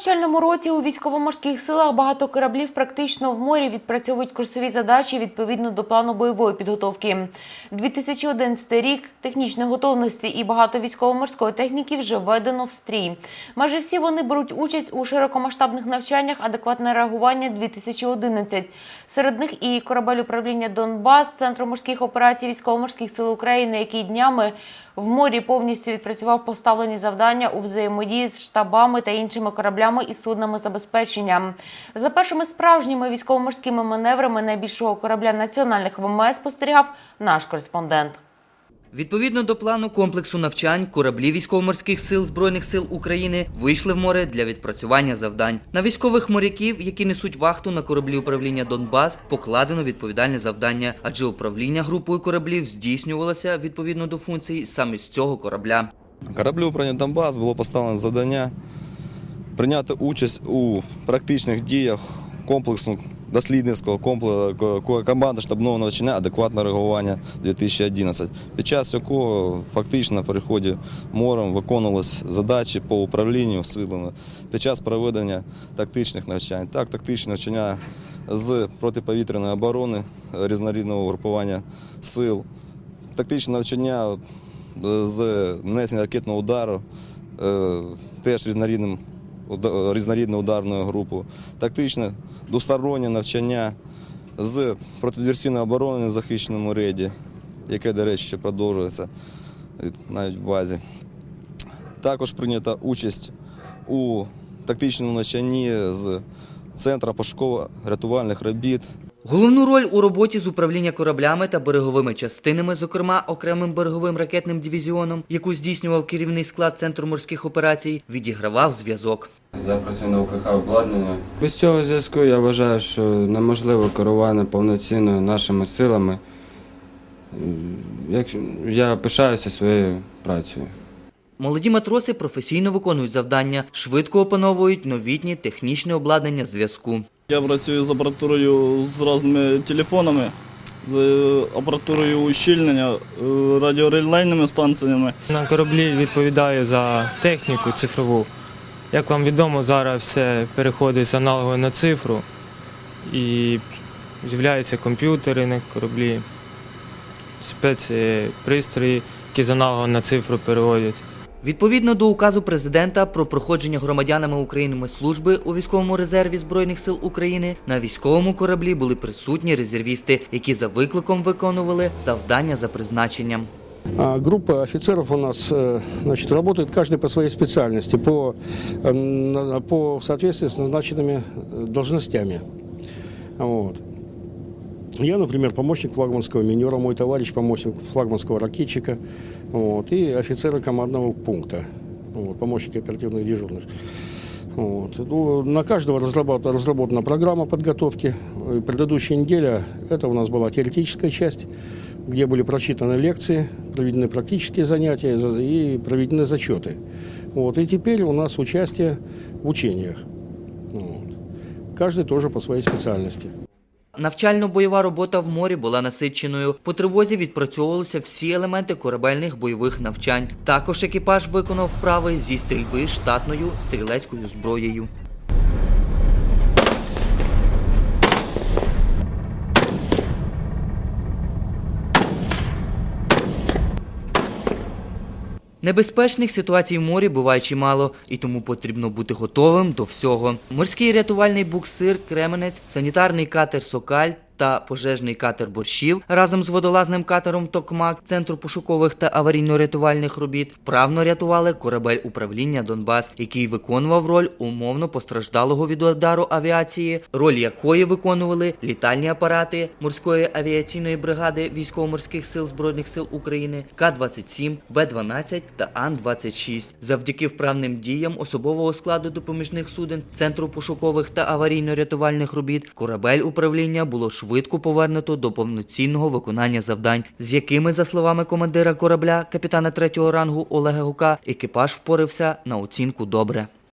навчальному році у військово-морських силах багато кораблів практично в морі відпрацьовують курсові задачі відповідно до плану бойової підготовки. 2011 рік технічної готовності і багато військово-морської техніки вже введено в стрій. Майже всі вони беруть участь у широкомасштабних навчаннях адекватне реагування 2011. Серед них і корабель управління Донбас, Центру морських операцій військово-морських сил України, який днями в морі повністю відпрацював поставлені завдання у взаємодії з штабами та іншими кораблями і суднами забезпечення. За першими справжніми військово-морськими маневрами найбільшого корабля національних ВМС спостерігав наш кореспондент. Відповідно до плану комплексу навчань, кораблі військово-морських сил Збройних сил України вийшли в море для відпрацювання завдань. На військових моряків, які несуть вахту на кораблі управління Донбас, покладено відповідальне завдання, адже управління групою кораблів здійснювалося відповідно до функцій саме з цього корабля. Кораблю управління Донбас було поставлено завдання прийняти участь у практичних діях комплексу дослідницького комплексу команди штабного навчання адекватне реагування 2011, під час якого фактично на переході морем виконувалися задачі по управлінню силами під час проведення тактичних навчань. Так, тактичні навчання з протиповітряної оборони різнорідного групування сил, тактичне навчання з нанесення ракетного удару, е, теж різнорідним, уда- ударну групу, тактичне двостороннє навчання з протидиверсійної оборони на захищеному рейді, яке, до речі, ще продовжується навіть в базі. Також прийнята участь у тактичному навчанні з Центру пошуково-рятувальних робіт Головну роль у роботі з управління кораблями та береговими частинами, зокрема окремим береговим ракетним дивізіоном, яку здійснював керівний склад Центру морських операцій, відігравав зв'язок. Я працюю на УКХ обладнання. Без цього зв'язку я вважаю, що неможливо керування повноцінною нашими силами. Я пишаюся своєю працею. Молоді матроси професійно виконують завдання, швидко опановують новітні технічне обладнання зв'язку. Я працюю з апаратурою з різними телефонами, з апаратурою ущільнення, е, радіорелейними станціями. На кораблі відповідаю за техніку цифрову. Як вам відомо, зараз все переходить з аналогу на цифру і з'являються комп'ютери на кораблі, спецпристрої, які з аналогу на цифру переводять. Відповідно до указу президента про проходження громадянами України служби у військовому резерві Збройних сил України на військовому кораблі були присутні резервісти, які за викликом виконували завдання за призначенням. А, Группа офицеров у нас э, значит, работает каждый по своей специальности, по, э, на- по в соответствии с назначенными э, должностями. Вот. Я, например, помощник флагманского минера, мой товарищ помощник флагманского ракетчика вот, и офицеры командного пункта, вот, помощники оперативных дежурных. Вот. Ну, На каждого разработ- разработана программа подготовки. Э, Предыдущая неделя это у нас была теоретическая часть, где были прочитаны лекции, проведены практические занятия за- и проведены зачеты. Вот. И теперь у нас участие в учениях. Вот. Каждый тоже по своей специальности. Навчально-бойова робота в морі була насиченою. По тривозі відпрацьовувалися всі елементи корабельних бойових навчань. Також екіпаж виконав вправи зі стрільби штатною стрілецькою зброєю. Небезпечних ситуацій в морі буває чимало, і тому потрібно бути готовим до всього. Морський рятувальний буксир Кременець, санітарний катер Сокаль та пожежний катер Борщів разом з водолазним катером Токмак Центру пошукових та аварійно-рятувальних робіт вправно рятували корабель управління Донбас, який виконував роль умовно постраждалого від удару авіації, роль якої виконували літальні апарати морської авіаційної бригади військово-морських сил збройних сил України К-27, Б-12 та Ан-26. Завдяки вправним діям особового складу допоміжних суден Центру пошукових та аварійно-рятувальних робіт корабель управління було швидко повернуто до повноцінного виконання завдань, з якими, за словами командира корабля, капітана третього рангу Олега Гука, екіпаж впорився на оцінку добре.